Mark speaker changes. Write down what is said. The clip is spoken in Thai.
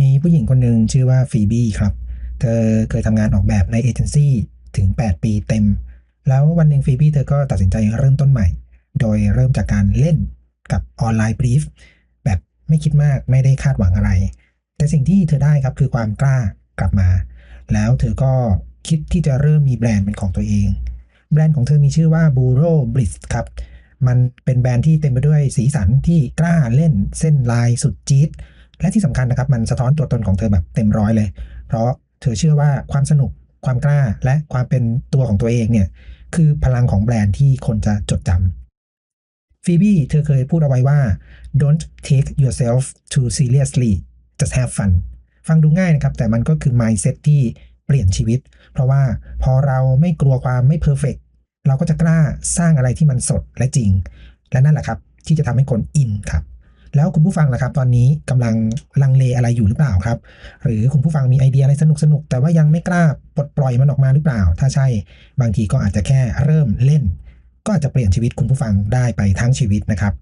Speaker 1: มีผู้หญิงคนหนึ่งชื่อว่าฟีบี้ครับ เธอเคยทำงานออกแบบในเอเจนซี่ถึง 8 ปีเต็ม แล้ววันหนึ่งฟีบี้เธอก็ตัดสินใจเริ่มต้นใหม่ โดยเริ่มจากการเล่นกับออนไลน์บรีฟแบบไม่คิดมากไม่ได้คาดหวังอะไร แต่สิ่งที่เธอได้ครับคือความกล้ากลับมา แล้วเธอก็คิดที่จะเริ่มมีแบรนด์เป็นของตัวเอง แบรนด์ของเธอมีชื่อว่า b u r o Blitz ครับมันเป็นแบรนด์ที่เต็มไปด้วยสีสันที่กล้าเล่นเส้นลายสุดจี๊ด และที่สำคัญนะครับ มันสะท้อนตัวตนของเธอแบบเต็มร้อยเลย เพราะเธอเชื่อว่าความสนุกความกล้าและความเป็นตัวของตัวเองเนี่ยคือพลังของแบรนด์ที่คนจะจดจำฟีบี้เธอเคยพูดเอาไว้ว่า don't take yourself too seriously just have fun ฟังดูง่ายนะครับ แต่มันก็คือ mindset ที่เปลี่ยนชีวิต เพราะว่าพอเราไม่กลัวความไม่เพอร์เฟกเราก็จะกล้าสร้างอะไรที่มันสดและจริง และนั่นแหละครับ ที่จะทำให้คนอินครับ แล้วคุณผู้ฟังล่ะครับ ตอนนี้กำลังลังเลอะไรอยู่หรือเปล่าครับ หรือคุณผู้ฟังมีไอเดียอะไรสนุกสนุกแต่ว่ายังไม่กล้าปลดปล่อยมันออกมาหรือเปล่า ถ้าใช่บางทีก็อาจจะแค่เริ่มเล่น ก็อาจจะเปลี่ยนชีวิตคุณผู้ฟังได้ไปทั้งชีวิตนะครับ